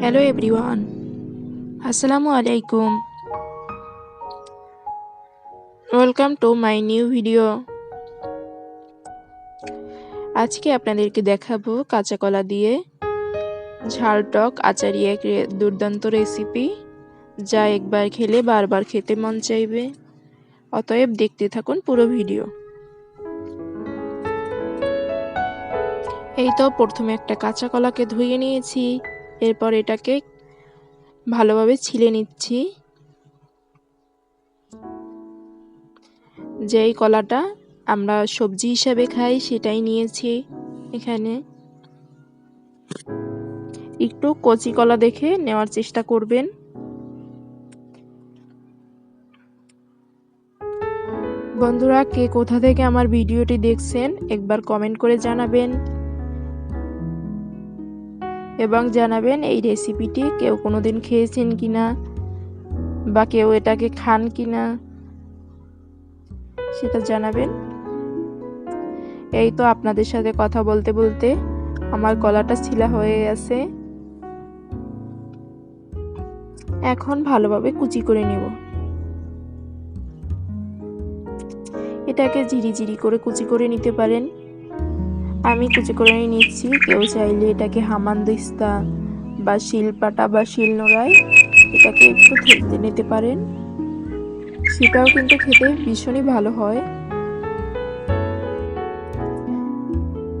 Hello everyone আসসালামু আলাইকুম welcome to my new video আজকে আপনাদেরকে দেখাবো কাঁচা কলা দিয়ে ঝাল টক আচারি এক দুর্দান্ত রেসিপি যা একবার খেলে বারবার খেতে মন চাইবে। অতএব দেখতে থাকুন পুরো ভিডিও এই তো প্রথমে একটা কাঁচা কলাকে ধুয়ে নিয়েছি। এরপর এটাকে ভালোভাবে ছিলে নিচ্ছি। যেই কলাটা আমরা সবজি হিসাবে খাই সেটাই নিয়েছি এখানে। একটু কচি কলা দেখে নেওয়ার চেষ্টা করবেন। বন্ধুরা, কে কোথা থেকে আমার ভিডিওটি দেখছেন একবার কমেন্ট করে জানাবেন। এবং জানাবেন, এই রেসিপিটি কেউ কোনো দিন খেয়েছেন কি না? বা কেউ এটাকে খান কি না? সেটা জানাবেন। এই তো আপনাদের সাথে কথা বলতে বলতে আমার গলাটা ছিলা হয়ে গেছে। এখন ভালোভাবে কুচি করে নিব। এটাকে জিরি জিরি করে কুচি করে নিতে পারেন। আমি কুচি করে নিচ্ছি। কেউ চাইলে এটাকে হামান দিস্তা বা শিলপাটা বা শিলনোড়ায় এটাকে একটু থেতে নিতে পারেন। সেটাও কিন্তু খেতে ভীষণই ভালো হয়।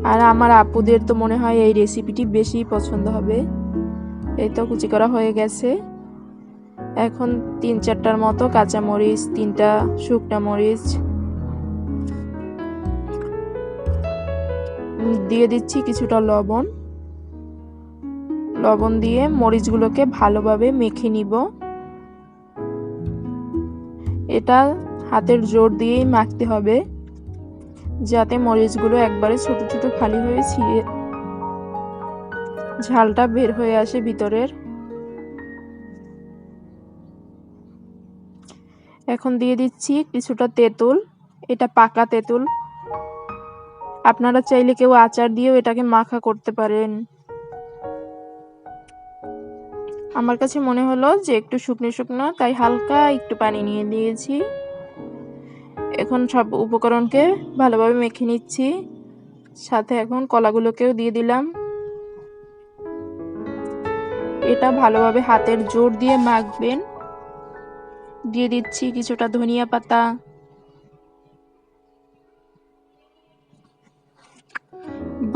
আর আমার আপুদের তো মনে হয় এই রেসিপিটি বেশি পছন্দ হবে। এই তো কুচি করা হয়ে গেছে। এখন তিন চারটার মতো কাঁচামরিচ, তিনটা শুকনা মরিচ দিয়ে দিচ্ছি কিছুটা লবণ। লবণ দিয়ে মরিচগুলোকে ভালোভাবে মেখে নিব। এটা হাতের জোর দিয়েই মাখতে হবে, যাতে মরিচগুলো একবারে ছোট ছোট খালি হয়ে ছিঁড়ে ঝালটা বের হয়ে আসে ভিতরের। এখন দিয়ে দিচ্ছি কিছুটা তেঁতুল। এটা পাকা তেঁতুল। আপনারা চাইলে কেউ আচার দিয়েও এটাকে মাখা করতে পারেন। আমার কাছে মনে হলো যে একটু শুকনো শুকনো, তাই হালকা একটু পানি নিয়ে দিয়েছি এখন সব উপকরণকে ভালোভাবে মেখে নিচ্ছি। সাথে এখন কলাগুলোকেও দিয়ে দিলাম। এটা ভালোভাবে হাতের জোর দিয়ে মাখবেন। দিয়ে দিচ্ছি কিছুটা ধনিয়া পাতা।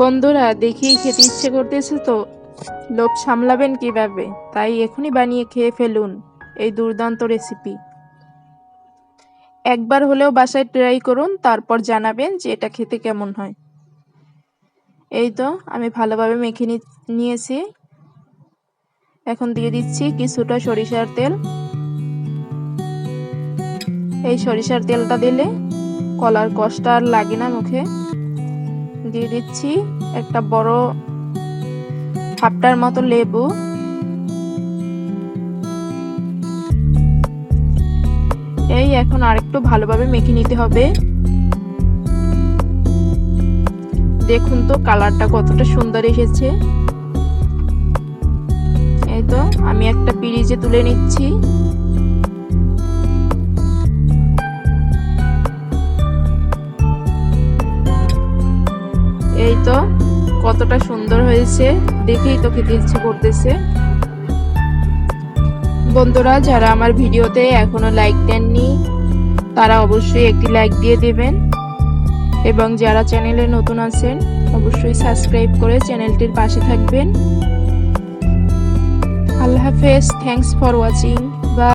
বন্ধুরা, দেখেই খেতে ইচ্ছে করতেছে তো। লোভ সামলাবেন কীভাবে? তাই এখনই বানিয়ে খেয়ে ফেলুন এই দুর্দান্ত রেসিপি। একবার হলেও বাসায় ট্রাই করুন, তারপর জানাবেন যে এটা খেতে কেমন হয়। এই তো, আমি ভালোভাবে মেখে নিয়েছি। এখন দিয়ে দিচ্ছি কিছুটা সরিষার তেল। এই সরিষার তেলটা দিলে কলার কষ্ট আর লাগে না মুখে। দিয়ে দিচ্ছি একটা বড় হাফটার মতো লেবু। এই এখন আরেকটু ভালোভাবে মেখে নিতে হবে। দেখুন তো কালারটা কতটা সুন্দর এসেছে। এই তো আমি একটা পিরিজে তুলে নিচ্ছি। এই তো, কতটা সুন্দর হয়েছে। দেখেই তো খেতে ইচ্ছে করতেছে। বন্ধুরা, যারা আমার ভিডিওতে এখনও লাইক দেননি, তারা অবশ্যই একটি লাইক দিয়ে দেবেন। এবং যারা চ্যানেলে নতুন আছেন, অবশ্যই সাবস্ক্রাইব করে চ্যানেলটির পাশে থাকবেন। আল্লাহ হাফেজ, থ্যাংকস ফর ওয়াচিং।